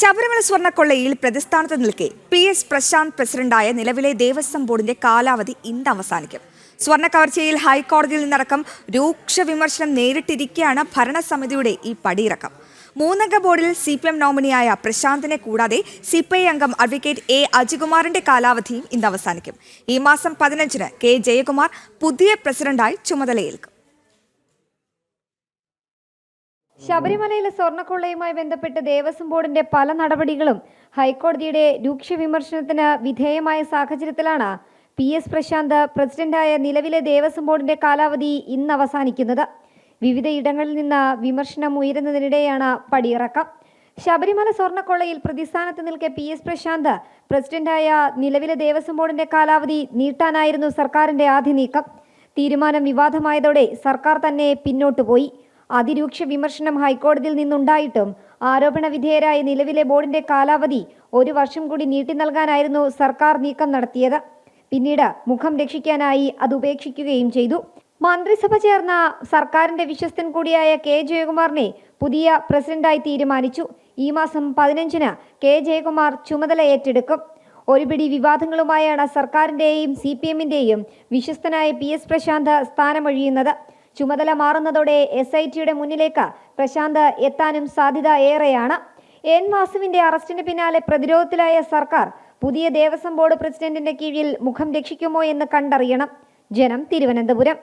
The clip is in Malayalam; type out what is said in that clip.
ശബരിമല സ്വർണക്കൊള്ളയിൽ പ്രതിസ്ഥാനത്ത് നിൽക്കെ പി എസ് പ്രശാന്ത് പ്രസിഡന്റായ നിലവിലെ ദേവസ്വം ബോർഡിന്റെ കാലാവധി ഇന്ന് അവസാനിക്കും. സ്വർണ കവർച്ചയിൽ ഹൈക്കോടതിയിൽ നിന്നടക്കം രൂക്ഷ വിമർശനം നേരിട്ടിരിക്കെയാണ് ഭരണസമിതിയുടെ ഈ പടിയിറക്കം. മൂന്നംഗ ബോർഡിൽ സി പി എം നോമിനിയായ പ്രശാന്തിനെ കൂടാതെ സി പി ഐ അംഗം അഡ്വക്കേറ്റ് എ അജികുമാറിന്റെ കാലാവധിയും ഇന്ന് അവസാനിക്കും. ഈ മാസം പതിനഞ്ചിന് കെ ജയകുമാർ പുതിയ പ്രസിഡന്റായി ചുമതലയേൽക്കും. ശബരിമലയിലെ സ്വർണക്കൊള്ളയുമായി ബന്ധപ്പെട്ട് ദേവസ്വം ബോർഡിന്റെ പല നടപടികളും ഹൈക്കോടതിയുടെ രൂക്ഷ വിമർശനത്തിന് വിധേയമായ സാഹചര്യത്തിലാണ് പി എസ് പ്രശാന്ത് പ്രസിഡന്റായ നിലവിലെ ദേവസ്വം ബോർഡിന്റെ കാലാവധി ഇന്ന് അവസാനിക്കുന്നത്. വിവിധ ഇടങ്ങളിൽ നിന്ന് വിമർശനം ഉയരുന്നതിനിടെയാണ് പടിയിറക്കം. ശബരിമല സ്വർണക്കൊള്ളയിൽ പ്രതിസ്ഥാനത്ത് നിൽക്കെ പി എസ് പ്രശാന്ത് പ്രസിഡന്റായ നിലവിലെ ദേവസ്വം ബോർഡിന്റെ കാലാവധി നീട്ടാനായിരുന്നു സർക്കാരിന്റെ ആദ്യ നീക്കം. തീരുമാനം വിവാദമായതോടെ സർക്കാർ തന്നെ പിന്നോട്ടു പോയി അതിരൂക്ഷ വിമർശനം ഹൈക്കോടതിയിൽ നിന്നുണ്ടായിട്ടും ആരോപണ വിധേയരായ നിലവിലെ ബോർഡിന്റെ കാലാവധി ഒരു വർഷം കൂടി നീട്ടി നൽകാനായിരുന്നു സർക്കാർ നീക്കം നടത്തിയത്. പിന്നീട് മുഖം രക്ഷിക്കാനായി അത് ഉപേക്ഷിക്കുകയും ചെയ്തു. മന്ത്രിസഭ ചേർന്ന സർക്കാരിന്റെ വിശ്വസ്തൻ കൂടിയായ കെ ജയകുമാറിനെ പുതിയ പ്രസിഡന്റായി തീരുമാനിച്ചു. ഈ മാസം പതിനഞ്ചിന് കെ ജയകുമാർ ചുമതല ഏറ്റെടുക്കും. ഒരുപിടി വിവാദങ്ങളുമായാണ് സർക്കാരിന്റെയും സി പി എമ്മിന്റെയും വിശ്വസ്തനായ പി എസ് പ്രശാന്ത് സ്ഥാനമൊഴിയുന്നത്. ചുമതല മാറുന്നതോടെ എസ് ഐ ടിയുടെ മുന്നിലേക്ക് പ്രശാന്ത് എത്താനും സാധ്യത ഏറെയാണ്. എൻ വാസുവിന്റെ അറസ്റ്റിന് പിന്നാലെ പ്രതിരോധത്തിലായ സർക്കാർ പുതിയ ദേവസ്വം ബോർഡ് പ്രസിഡന്റിന്റെ കീഴിൽ മുഖം രക്ഷിക്കുമോ എന്ന് കണ്ടറിയണം. ജനം തിരുവനന്തപുരം.